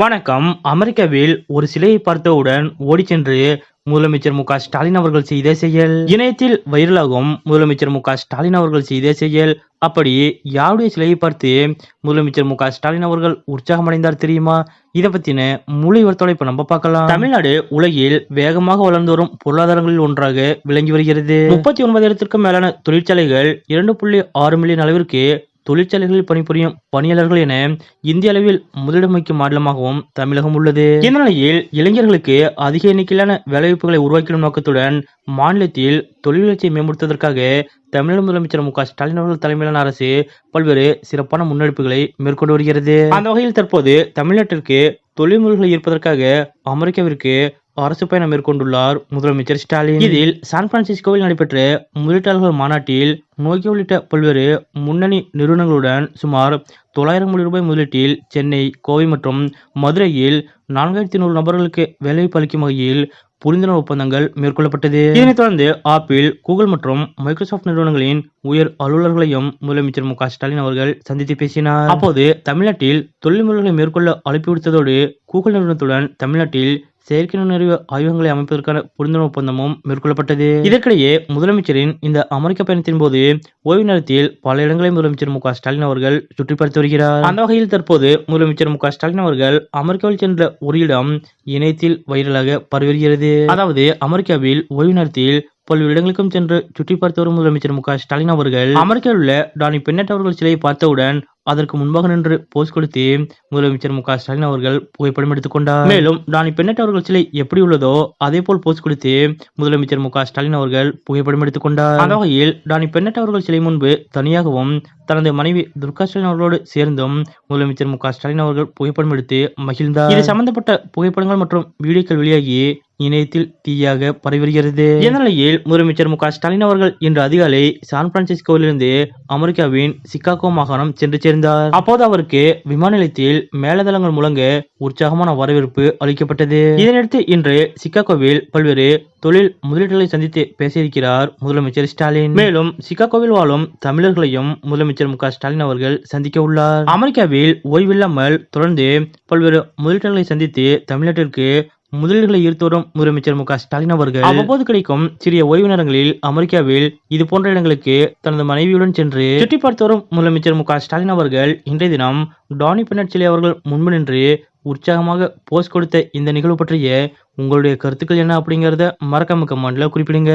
வணக்கம். அமெரிக்காவில் ஒரு சிலையை பார்த்தவுடன் ஓடிச் சென்று முதலமைச்சர் மு ஸ்டாலின் அவர்கள் செய்த செயல். இணையத்தில் வைரலாகும் முதலமைச்சர் மு ஸ்டாலின் அவர்கள் செய்த செயல். அப்படி யாருடைய சிலையை பார்த்து முதலமைச்சர் மு ஸ்டாலின் அவர்கள் உற்சாகமடைந்தார் தெரியுமா? இதை பத்தின முழு விவரத்தோட இப்ப நம்ம பார்க்கலாம். தமிழ்நாடு உலகில் வேகமாக வளர்ந்து வரும் பொருளாதாரங்களில் ஒன்றாக விளங்கி வருகிறது. முப்பத்தி ஒன்பதாயிரத்திற்கும் மேலான தொழிற்சாலைகள் இரண்டு புள்ளி ஆறு மில்லியன் அளவிற்கு தொழிற்சாலைகளில் பணிபுரியும் பணியாளர்கள் என இந்திய அளவில் முதலிடம் வகிக்கும் மாநிலமாகவும் தமிழகம் உள்ளது. இந்த நிலையில் இளைஞர்களுக்கு அதிக எண்ணிக்கையிலான வேலைவாய்ப்புகளை உருவாக்கிடும் நோக்கத்துடன் மாநிலத்தில் தொழில் வளர்ச்சியை மேம்படுத்துவதற்காக தமிழக முதலமைச்சர் மு க ஸ்டாலின் அவர்கள் தலைமையிலான அரசு பல்வேறு சிறப்பான முன்னெடுப்புகளை மேற்கொண்டு வருகிறது. அந்த வகையில் தற்போது தமிழ்நாட்டிற்கு தொழில்முறைகளை ஈர்ப்பதற்காக அமெரிக்காவிற்கு அரசு பயணம் மேற்கொண்டுள்ளார் முதலமைச்சர் ஸ்டாலின். இதில் சான் பிரான்சிஸ்கோவில் நடைபெற்ற முதலீட்டாளர்கள் மாநாட்டில் நோக்கி உள்ளிட்ட பல்வேறு முன்னணி நிறுவனங்களுடன் சுமார் தொள்ளாயிரம் கோடி ரூபாய் முதலீட்டில் சென்னை கோவை மற்றும் மதுரையில் நான்காயிரத்தி நூறு நபர்களுக்கு வேலைவாய்ப்பு அளிக்கும் வகையில் புரிந்துணர்வு ஒப்பந்தங்கள் மேற்கொள்ளப்பட்டது. இதனைத் தொடர்ந்து ஆப்பிள் கூகுள் மற்றும் மைக்ரோசாஃப்ட் நிறுவனங்களின் உயர் அலுவலர்களையும் முதலமைச்சர் மு க ஸ்டாலின் அவர்கள் சந்தித்து பேசினார். அப்போது தமிழ்நாட்டில் தொழில் முறைகளை மேற்கொள்ள அழைப்பு விடுத்ததோடு கூகுள் நிறுவனத்துடன் தமிழ்நாட்டில் செயற்கை நுண்ணறிவு ஆய்வகங்களை அமைப்பதற்கான புரிந்துணர்வு ஒப்பந்தமும் மேற்கொள்ளப்பட்டது. இதற்கிடையே முதலமைச்சரின் இந்த அமெரிக்க பயணத்தின் போது ஓய்வு நேரத்தில் பல இடங்களை முதலமைச்சர் மு ஸ்டாலின் அவர்கள் சுற்றி பார்த்து வருகிறார். அந்த வகையில் தற்போது முதலமைச்சர் மு ஸ்டாலின் அவர்கள் அமெரிக்காவில் சென்ற ஒரு இடம் இணையத்தில் வைரலாக பரவி வருகிறது. அதாவது அமெரிக்காவில் ஓய்வு நேரத்தில் பல்வேறு இடங்களுக்கும் சென்று சுற்றி பார்த்து வரும் முதலமைச்சர் மு க ஸ்டாலின் அவர்கள் அமெரிக்காவில் உள்ள டானி பென்னட் அவர்கள் சிலையை பார்த்தவுடன் அதற்கு முன்பாக நின்று போஸ் கொடுத்து முதலமைச்சர் மு க ஸ்டாலின் அவர்கள் புகைப்படம் எடுத்துக் கொண்டார். மேலும் டானி பெண்ணட் அவர்கள் சிலை எப்படி உள்ளதோ அதே போல் போஸ் கொடுத்து முதலமைச்சர் மு க ஸ்டாலின் அவர்கள் புகைப்படம் எடுத்துக் கொண்டார். அந்த வகையில் டானி பெண்ணட் அவர்கள் சிலை முன்பு தனியாகவும் தனது மனைவி துர்கா ஸ்டாலின் அவர்களோடு சேர்ந்தும் முதலமைச்சர் மு க ஸ்டாலின் அவர்கள் புகைப்படம் எடுத்து மகிழ்ந்தார். இது சம்பந்தப்பட்ட புகைப்படங்கள் மற்றும் வீடியோக்கள் வெளியாகி இணையத்தில் தீயாக பரவி வருகிறது இந்த நிலையில் முதலமைச்சர் மு க ஸ்டாலின் அவர்கள் இன்று அதிகாலை சான் பிரான்சிஸ்கோவிலிருந்து அமெரிக்காவின் சிக்காகோ மாகாணம் சென்று சேர்ந்தார். அப்போது அவருக்கு விமான நிலையத்தில் மேலதளங்கள் முழங்க உற்சாகமான வரவேற்பு அளிக்கப்பட்டது. இதனையடுத்து இன்று சிக்காகோவில் பல்வேறு தொழில் முதலீடுகளை சந்தித்து பேசியிருக்கிறார் முதலமைச்சர் ஸ்டாலின். மேலும் சிக்காகோவில் வாழும் தமிழர்களையும் முதலமைச்சர் மு க ஸ்டாலின் அவர்கள் சந்திக்க உள்ளார். அமெரிக்காவில் ஓய்வில்லாமல் தொடர்ந்து பல்வேறு முதலீட்டாளர்களை சந்தித்து தமிழ்நாட்டிற்கு முதலீடுகளை ஈர்த்து வரும் முதலமைச்சர் மு க ஸ்டாலின் அவர்கள் அவ்வப்போது கிடைக்கும் சிறிய ஓய்வு நேரங்களில் அமெரிக்காவில் இது போன்ற இடங்களுக்கு தனது மனைவியுடன் சென்று சுற்றி பார்த்து வரும் முதலமைச்சர் மு க ஸ்டாலின் அவர்கள் இன்றைய தினம் டானி பின்னட்சிலி அவர்கள் முன்பு நின்று உற்சாகமாக போஸ்ட் கொடுத்த இந்த நிகழ்வு பற்றிய உங்களுடைய கருத்துக்கள் என்ன அப்படிங்கறத மறக்காம கமெண்ட்ல குறிப்பிடுங்க.